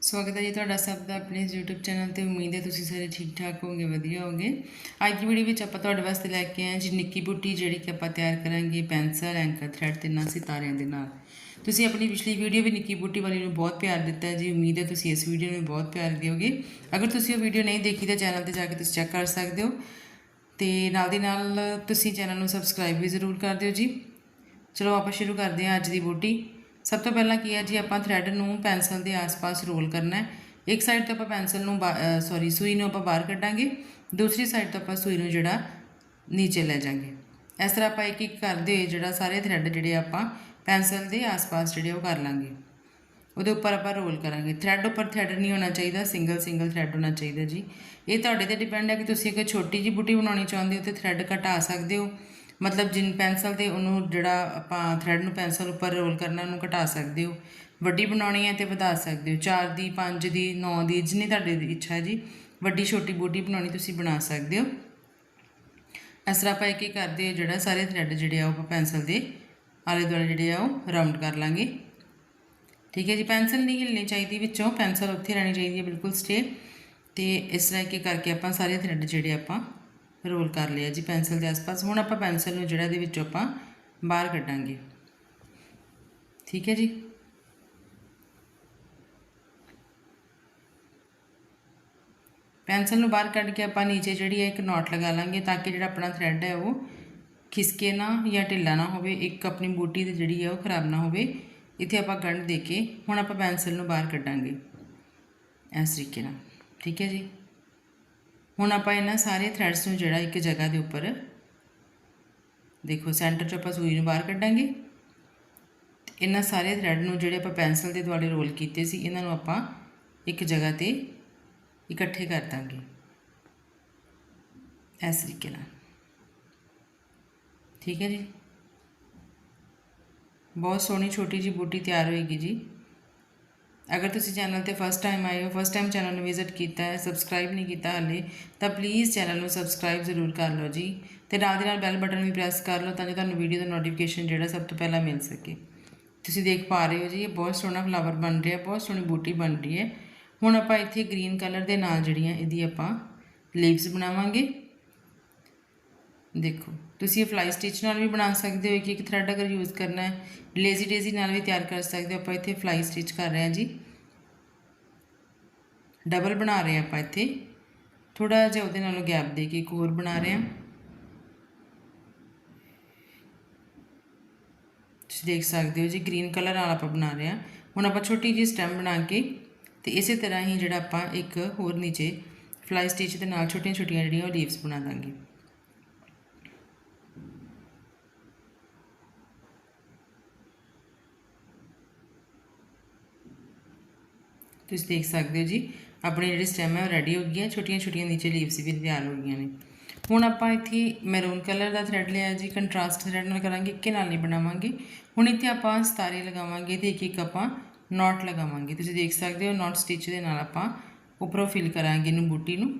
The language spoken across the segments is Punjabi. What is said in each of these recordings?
ਸਵਾਗਤ ਹੈ ਜੀ ਤੁਹਾਡਾ ਸਭ ਦਾ ਆਪਣੇ ਇਸ YouTube ਚੈਨਲ ਤੇ। ਉਮੀਦ ਹੈ ਤੁਸੀਂ ਸਾਰੇ ਠੀਕ ਠਾਕ ਹੋਵੋਗੇ, ਵਧੀਆ ਹੋਵੋਗੇ। ਅੱਜ ਦੀ ਵੀਡੀਓ ਵਿੱਚ ਆਪਾਂ ਤੁਹਾਡੇ ਵਾਸਤੇ ਲੈ ਕੇ ਆਏ ਹਾਂ ਜੀ ਨਿੱਕੀ ਬੁੱਟੀ, ਜਿਹੜੀ ਕਿ ਆਪਾਂ ਤਿਆਰ ਕਰਾਂਗੇ ਪੈਨਸਲ ਐਂਕਰ ਥ੍ਰੈਡ ਤੇ ਨਾ ਸਿਤਾਰਿਆਂ ਦੇ ਨਾਲ। ਤੁਸੀਂ ਆਪਣੀ ਪਿਛਲੀ ਵੀਡੀਓ ਵੀ ਨਿੱਕੀ ਬੁੱਟੀ ਵਾਲੀ ਨੂੰ ਬਹੁਤ ਪਿਆਰ ਦਿੱਤਾ ਜੀ। ਉਮੀਦ ਹੈ ਤੁਸੀਂ ਇਸ ਵੀਡੀਓ ਨੂੰ ਵੀ ਬਹੁਤ ਪਿਆਰ ਦਿਓਗੇ ਅਗਰ ਤੁਸੀਂ ਉਹ ਵੀਡੀਓ ਨਹੀਂ ਦੇਖੀ ਤਾਂ ਚੈਨਲ ਤੇ ਜਾ ਕੇ ਤੁਸੀਂ ਚੈੱਕ ਕਰ ਸਕਦੇ ਹੋ। ਤੇ ਨਾਲ ਦੀ ਨਾਲ ਤੁਸੀਂ ਚੈਨਲ ਨੂੰ ਸਬਸਕ੍ਰਾਈਬ ਵੀ ਜ਼ਰੂਰ ਕਰ ਦਿਓ ਜੀ। ਚਲੋ ਆਪਾਂ ਸ਼ੁਰੂ ਕਰਦੇ ਹਾਂ ਅੱਜ ਦੀ ਬੂਟੀ। ਸਭ ਤੋਂ ਪਹਿਲਾਂ ਕੀ ਹੈ ਜੀ, ਆਪਾਂ ਥ੍ਰੈਡ ਨੂੰ ਪੈਨਸਲ ਦੇ ਆਸ-ਪਾਸ ਰੋਲ ਕਰਨਾ ਹੈ। ਇੱਕ ਸਾਈਡ ਤੋਂ ਆਪਾਂ ਪੈਨਸਲ ਨੂੰ ਸੌਰੀ ਸੂਈ ਨੂੰ ਆਪਾਂ ਬਾਹਰ ਕੱਢਾਂਗੇ। ਦੂਸਰੀ ਸਾਈਡ ਤੋਂ ਆਪਾਂ ਸੂਈ ਨੂੰ ਜਿਹੜਾ ਨੀਚੇ ਲੈ ਜਾਾਂਗੇ। ਇਸ ਤਰ੍ਹਾਂ ਆਪਾਂ ਇੱਕ ਇੱਕ ਕਰਦੇ ਹੋਏ ਜਿਹੜਾ ਸਾਰੇ ਥ੍ਰੈਡ ਜਿਹੜੇ ਆਪਾਂ ਪੈਨਸਲ ਦੇ ਆਸ-ਪਾਸ ਜਿਹੜੇ ਉਹ ਕਰ ਲਾਂਗੇ। ਉਹਦੇ ਉੱਪਰ ਆਪਾਂ ਰੋਲ ਕਰਾਂਗੇ। ਥ੍ਰੈਡ ਉੱਪਰ ਥ੍ਰੈਡ ਨਹੀਂ ਹੋਣਾ ਚਾਹੀਦਾ ਸਿੰਗਲ ਸਿੰਗਲ ਥ੍ਰੈਡ ਹੋਣਾ ਚਾਹੀਦਾ ਜੀ। ਇਹ ਤੁਹਾਡੇ ਤੇ ਡਿਪੈਂਡ ਹੈ ਕਿ ਤੁਸੀਂ ਇੱਕ ਛੋਟੀ ਜਿਹੀ ਬੂਟੀ ਬਣਾਉਣੀ ਚਾਹੁੰਦੇ ਹੋ ਤੇ ਥ੍ਰੈਡ ਘਟਾ ਸਕਦੇ ਹੋ। ਮਤਲਬ ਜਿਨ ਪੈਨਸਲ ਤੇ ਉਹਨੂੰ ਜਿਹੜਾ ਆਪਾਂ ਥ੍ਰੈਡ ਨੂੰ ਪੈਨਸਲ ਉੱਪਰ ਰੋਲ ਕਰਨਾ, ਉਹਨੂੰ ਘਟਾ ਸਕਦੇ ਹੋ। ਵੱਡੀ ਬਣਾਉਣੀ ਹੈ ਤੇ ਵਧਾ ਸਕਦੇ ਹੋ। 4 ਦੀ 5 ਦੀ 9 ਦੀ, ਜਿੰਨੀ ਤੁਹਾਡੀ ਇੱਛਾ ਹੈ ਜੀ, ਵੱਡੀ, ਛੋਟੀ, ਬੂਟੀ ਬਣਾਉਣੀ ਤੁਸੀਂ ਬਣਾ ਸਕਦੇ ਹੋ। ਇਸ ਤਰ੍ਹਾਂ ਆਪਾਂ ਇੱਕ ਇੱਕ ਕਰਦੇ ਹੋਏ ਜਿਹੜਾ ਸਾਰੇ ਥ੍ਰੈਡ ਜਿਹੜੇ ਆ, ਉਹ ਆਪਾਂ ਪੈਨਸਲ ਦੇ ਆਲੇ ਦੁਆਲੇ ਜਿਹੜੇ ਆ, ਉਹ ਰਾਉਂਡ ਕਰ ਲਾਂਗੇ। ਠੀਕ ਹੈ ਜੀ, ਪੈਨਸਲ ਨਹੀਂ ਹਿੱਲਣੀ ਚਾਹੀਦੀ, ਵਿੱਚੋਂ ਪੈਨਸਲ ਉੱਥੇ ਰਹਿਣੀ ਚਾਹੀਦੀ ਹੈ, ਬਿਲਕੁਲ ਸਟੇ ਤੇ ਇਸ ਤਰ੍ਹਾਂ ਇੱਕ ਕਰਕੇ ਆਪਾਂ ਸਾਰੇ ਥ੍ਰੈਡ ਜਿਹੜੇ ਆਪਾਂ ਰੋਲ ਕਰ ਲਿਆ ਜੀ, ਪੈਨਸਲ ਦੇ ਆਸ-ਪਾਸ। ਹੁਣ ਆਪਾਂ ਪੈਨਸਲ ਨੂੰ ਜਿਹੜਾ ਇਹਦੇ ਵਿੱਚੋਂ ਆਪਾਂ ਬਾਹਰ ਕੱਢਾਂਗੇ। ਠੀਕ ਹੈ ਜੀ? ਪੈਨਸਲ ਨੂੰ ਬਾਹਰ ਕੱਢ ਕੇ ਆਪਾਂ ਨੀਚੇ ਜਿਹੜੀ ਹੈ ਇੱਕ ਨੋਟ ਲਗਾ ਲਾਂਗੇ ਤਾਂ ਕਿ ਜਿਹੜਾ ਆਪਣਾ ਥ੍ਰੈਡ ਹੈ ਉਹ ਖਿਸਕੇ ਨਾ ਜਾਂ ਢਿੱਲਾ ਨਾ ਹੋਵੇ, ਇੱਕ ਆਪਣੀ ਬੂਟੀ ਦੀ ਜਿਹੜੀ ਹੈ ਉਹ ਖਰਾਬ ਨਾ ਹੋਵੇ। ਇੱਥੇ ਆਪਾਂ ਗੰਢ ਦੇ ਕੇ ਹੁਣ ਆਪਾਂ ਪੈਨਸਲ ਨੂੰ ਬਾਹਰ ਕੱਢਾਂਗੇ। ਇਸ ਤਰੀਕੇ ਨਾਲ। ਠੀਕ ਹੈ ਜੀ? ਹੁਣ ਆਪਾਂ ਇਹਨਾਂ ਸਾਰੇ ਥ੍ਰੈਡਸ ਨੂੰ ਜਿਹੜਾ ਇੱਕ ਜਗ੍ਹਾ ਦੇ ਉੱਪਰ ਦੇਖੋ ਸੈਂਟਰ 'ਚ ਆਪਾਂ ਸੂਈ ਨੂੰ ਬਾਹਰ ਕੱਢਾਂਗੇ। ਇਹਨਾਂ ਸਾਰੇ ਥ੍ਰੈਡ ਨੂੰ ਜਿਹੜੇ ਆਪਾਂ ਪੈਨਸਲ ਦੇ ਦੁਆਲੇ ਰੋਲ ਕੀਤੇ ਸੀ, ਇਹਨਾਂ ਨੂੰ ਆਪਾਂ ਇੱਕ ਜਗ੍ਹਾ ਤੇ ਇਕੱਠੇ ਕਰ ਦਾਂਗੇ। ਇਸ ਤਰੀਕੇ ਨਾਲ। ਠੀਕ ਹੈ ਜੀ? ਬਹੁਤ ਸੋਹਣੀ ਛੋਟੀ ਜੀ ਬੂਟੀ ਤਿਆਰ ਹੋਏਗੀ ਜੀ। ਅਗਰ ਤੁਸੀਂ ਚੈਨਲ ਤੇ ਫਸਟ ਟਾਈਮ ਆਏ ਹੋ ਫਸਟ ਟਾਈਮ ਚੈਨਲ ਨੂੰ ਵਿਜ਼ਿਟ ਕੀਤਾ ਹੈ ਸਬਸਕ੍ਰਾਈਬ ਨਹੀਂ ਕੀਤਾ ਹਾਲੇ, ਤਾਂ ਪਲੀਜ਼ ਚੈਨਲ ਨੂੰ ਸਬਸਕ੍ਰਾਈਬ ਜ਼ਰੂਰ ਕਰ ਲਓ ਜੀ ਤੇ ਨਾਲ ਦੀ ਨਾਲ ਬੈਲ ਬਟਨ ਵੀ ਪ੍ਰੈਸ ਕਰ ਲਓ ਤਾਂ ਕਿ ਤੁਹਾਨੂੰ ਵੀਡੀਓ ਦਾ ਨੋਟੀਫਿਕੇਸ਼ਨ ਜਿਹੜਾ ਸਭ ਤੋਂ ਪਹਿਲਾਂ ਮਿਲ ਸਕੇ। ਤੁਸੀਂ ਦੇਖ ਪਾ ਰਹੇ ਹੋ ਜੀ, ਇਹ ਬਹੁਤ ਸੋਹਣਾ ਫਲਾਵਰ ਬਣ ਰਿਹਾ, ਬਹੁਤ ਸੋਹਣੀ ਬੂਟੀ ਬਣ ਰਹੀ ਹੈ। ਹੁਣ ਆਪਾਂ ਇੱਥੇ ਗ੍ਰੀਨ ਕਲਰ ਦੇ ਨਾਲ ਜਿਹੜੀਆਂ ਇਹਦੀ ਆਪਾਂ ਲੀਵਸ ਬਣਾਵਾਂਗੇ। ਦੇਖੋ। ਤੁਸੀਂ ਇਹ ਫਲਾਈ ਸਟਿਚ ਨਾਲ ਵੀ ਬਣਾ ਸਕਦੇ ਹੋ ਕਿ ਇੱਕ ਥਰੈਡ ਅਗਰ ਯੂਜ਼ ਕਰਨਾ ਹੈ ਲੇਜ਼ੀ ਡੇਜ਼ੀ ਨਾਲ ਵੀ ਤਿਆਰ ਕਰ ਸਕਦੇ ਹੋ, ਆਪਾਂ ਇੱਥੇ ਫਲਾਈ ਸਟਿਚ ਕਰ ਰਹੇ ਹਾਂ ਜੀ। ਡਬਲ ਬਣਾ ਰਹੇ ਹਾਂ ਆਪਾਂ ਇੱਥੇ। ਥੋੜਾ ਜਿਹਾ ਉਹਦੇ ਨਾਲੋਂ ਗੈਪ ਦੇ ਕੇ ਇੱਕ ਹੋਰ ਬਣਾ ਰਹੇ ਹਾਂ। ਤੁਸੀਂ ਦੇਖ ਸਕਦੇ ਹੋ ਜੀ ਗ੍ਰੀਨ ਕਲਰ ਨਾਲ ਆਪਾਂ ਬਣਾ ਰਹੇ ਹਾਂ। ਹੁਣ ਆਪਾਂ ਛੋਟੀ ਜਿਹੀ ਸਟੈਮ ਬਣਾ ਕੇ ਤੇ ਇਸੇ ਤਰ੍ਹਾਂ ਹੀ ਜਿਹੜਾ ਆਪਾਂ ਇੱਕ ਹੋਰ ਨੀਚੇ ਫਲਾਈ ਸਟਿਚ ਦੇ ਨਾਲ ਛੋਟੀਆਂ ਛੋਟੀਆਂ ਜਿਹੜੀਆਂ ਉਹ ਲੀਵਸ ਬਣਾ ਦਾਂਗੇ। ਤੁਸੀਂ ਦੇਖ ਸਕਦੇ ਹੋ ਜੀ, ਆਪਣੇ ਜਿਹੜੀ ਸਟੈਮ ਹੈ ਉਹ ਰੈਡੀ ਹੋ ਗਈ ਹੈ ਛੋਟੀਆਂ ਛੋਟੀਆਂ ਨੀਚੇ ਲੀਵਸ ਵੀ ਤਿਆਰ ਹੋ ਗਈਆਂ ਨੇ। ਹੁਣ ਆਪਾਂ ਇੱਥੇ ਮੈਰੂਨ ਕਲਰ ਦਾ ਥ੍ਰੈਡ ਲਿਆ ਜੀ ਕੰਟਰਾਸਟ ਥ੍ਰੈਡ ਨਾਲ ਕਰਾਂਗੇ, ਇੱਕੇ ਨਾਲ ਨਹੀਂ ਬਣਾਵਾਂਗੇ। ਹੁਣ ਇੱਥੇ ਆਪਾਂ ਸਤਾਰੇ ਲਗਾਵਾਂਗੇ ਤੇ ਇੱਕ ਇੱਕ ਆਪਾਂ ਨੋਟ ਲਗਾਵਾਂਗੇ। ਤੁਸੀਂ ਦੇਖ ਸਕਦੇ ਹੋ ਨੋਟ ਸਟਿਚ ਦੇ ਨਾਲ ਆਪਾਂ ਉੱਪਰੋਂ ਫਿਲ ਕਰਾਂਗੇ ਇਹਨੂੰ ਬੂਟੀ ਨੂੰ।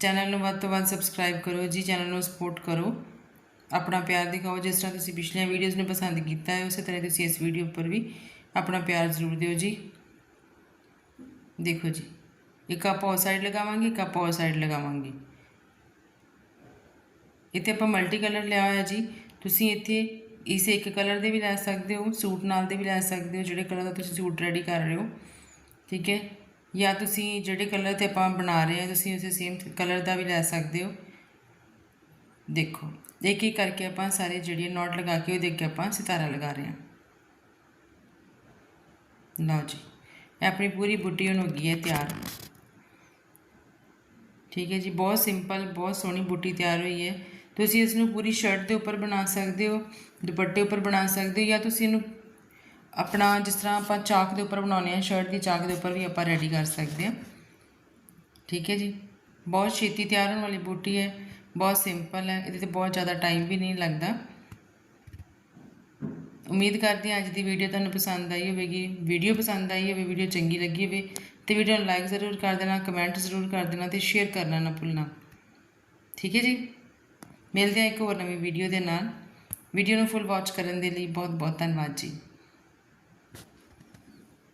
ਚੈਨਲ ਨੂੰ ਵੱਧ ਤੋਂ ਵੱਧ ਸਬਸਕ੍ਰਾਈਬ ਕਰੋ ਜੀ, ਚੈਨਲ ਨੂੰ ਸਪੋਰਟ ਕਰੋ। ਆਪਣਾ ਪਿਆਰ ਦਿਖਾਓ, ਜਿਸ ਤਰ੍ਹਾਂ ਤੁਸੀਂ ਪਿਛਲੀਆਂ ਵੀਡੀਓਜ਼ ਨੂੰ ਪਸੰਦ ਕੀਤਾ ਹੈ, ਉਸੇ ਤਰ੍ਹਾਂ ਤੁਸੀਂ ਇਸ ਵੀਡੀਓ ਉੱਪਰ ਵੀ ਆਪਣਾ ਪਿਆਰ ਜ਼ਰੂਰ ਦਿਓ ਜੀ। ਦੇਖੋ ਜੀ, ਇੱਕ ਆਪਾਂ ਉਸ ਸਾਈਡ ਲਗਾਵਾਂਗੇ, ਇੱਕ ਆਪਾਂ ਉਸ ਸਾਈਡ ਲਗਾਵਾਂਗੇ। ਇੱਥੇ ਆਪਾਂ ਮਲਟੀ ਕਲਰ ਲਿਆ ਹੋਇਆ ਜੀ। ਤੁਸੀਂ ਇੱਥੇ ਇਸ ਇੱਕ ਕਲਰ ਦੇ ਵੀ ਲੈ ਸਕਦੇ ਹੋ, ਸੂਟ ਨਾਲ ਦੇ ਵੀ ਲੈ ਸਕਦੇ ਹੋ, ਜਿਹੜੇ ਕਲਰ ਦਾ ਤੁਸੀਂ ਸੂਟ ਰੈਡੀ ਕਰ ਰਹੇ ਹੋ। ਠੀਕ ਹੈ? ਜਾਂ ਤੁਸੀਂ ਜਿਹੜੇ ਕਲਰ ਤੇ ਆਪਾਂ ਬਣਾ ਰਹੇ ਹਾਂ, ਤੁਸੀਂ ਉਸੇ ਸੇਮ ਕਲਰ ਦਾ ਵੀ ਲੈ ਸਕਦੇ ਹੋ। ਦੇਖੋ ਇੱਕ ਇੱਕ ਕਰਕੇ ਆਪਾਂ ਸਾਰੇ ਜਿਹੜੀਆਂ ਨੋਟ ਲਗਾ ਕੇ ਉਹਦੇ ਅੱਗੇ ਆਪਾਂ ਸਿਤਾਰਾ ਲਗਾ ਰਹੇ ਹਾਂ। ਲਓ ਜੀ ਆਪਣੀ ਪੂਰੀ ਬੁੱਟੀ ਹੁਣ ਹੋ ਗਈ ਹੈ ਤਿਆਰ। ਠੀਕ ਹੈ ਜੀ, ਬਹੁਤ ਸਿੰਪਲ ਬਹੁਤ ਸੋਹਣੀ ਬੁੱਟੀ ਤਿਆਰ ਹੋਈ ਹੈ। ਤੁਸੀਂ ਇਸ ਨੂੰ ਪੂਰੀ ਸ਼ਰਟ ਦੇ ਉੱਪਰ ਬਣਾ ਸਕਦੇ ਹੋ, ਦੁਪੱਟੇ ਉੱਪਰ ਬਣਾ ਸਕਦੇ ਹੋ ਜਾਂ ਤੁਸੀਂ ਇਹਨੂੰ ਆਪਣਾ ਜਿਸ ਤਰ੍ਹਾਂ ਆਪਾਂ ਚਾਕ ਦੇ ਉੱਪਰ ਬਣਾਉਂਦੇ ਆ ਸ਼ਰਟ ਦੀ ਚਾਕ ਦੇ ਉੱਪਰ ਵੀ ਆਪਾਂ ਰੈਡੀ ਕਰ ਸਕਦੇ ਹਾਂ। ਠੀਕ ਹੈ ਜੀ, ਬਹੁਤ ਛੇਤੀ ਤਿਆਰ ਹੋਣ ਵਾਲੀ ਬੂਟੀ ਹੈ। ਬਹੁਤ ਸਿੰਪਲ ਹੈ, ਇਹਦੇ ਤੇ ਬਹੁਤ ਜ਼ਿਆਦਾ ਟਾਈਮ ਵੀ ਨਹੀਂ ਲੱਗਦਾ। ਉਮੀਦ ਕਰਦੇ ਹਾਂ ਅੱਜ ਦੀ ਵੀਡੀਓ ਤੁਹਾਨੂੰ ਪਸੰਦ ਆਈ ਹੋਵੇਗੀ। ਵੀਡੀਓ ਪਸੰਦ ਆਈ ਹੋਵੇ ਵੀਡੀਓ ਚੰਗੀ ਲੱਗੀ ਹੋਵੇ, ਤੇ ਵੀਡੀਓ ਨੂੰ ਲਾਈਕ ਜ਼ਰੂਰ ਕਰ ਦੇਣਾ ਕਮੈਂਟ ਜ਼ਰੂਰ ਕਰ ਦੇਣਾ ਤੇ ਸ਼ੇਅਰ ਕਰਨਾ ਨਾ ਭੁੱਲਣਾ। ਠੀਕ ਹੈ ਜੀ? ਮਿਲਦੇ ਹਾਂ ਇੱਕ ਹੋਰ ਨਵੀਂ ਵੀਡੀਓ ਦੇ ਨਾਲ। ਵੀਡੀਓ ਨੂੰ ਫੁੱਲ ਵਾਚ ਕਰਨ ਦੇ ਲਈ ਬਹੁਤ ਬਹੁਤ ਧੰਨਵਾਦ ਜੀ।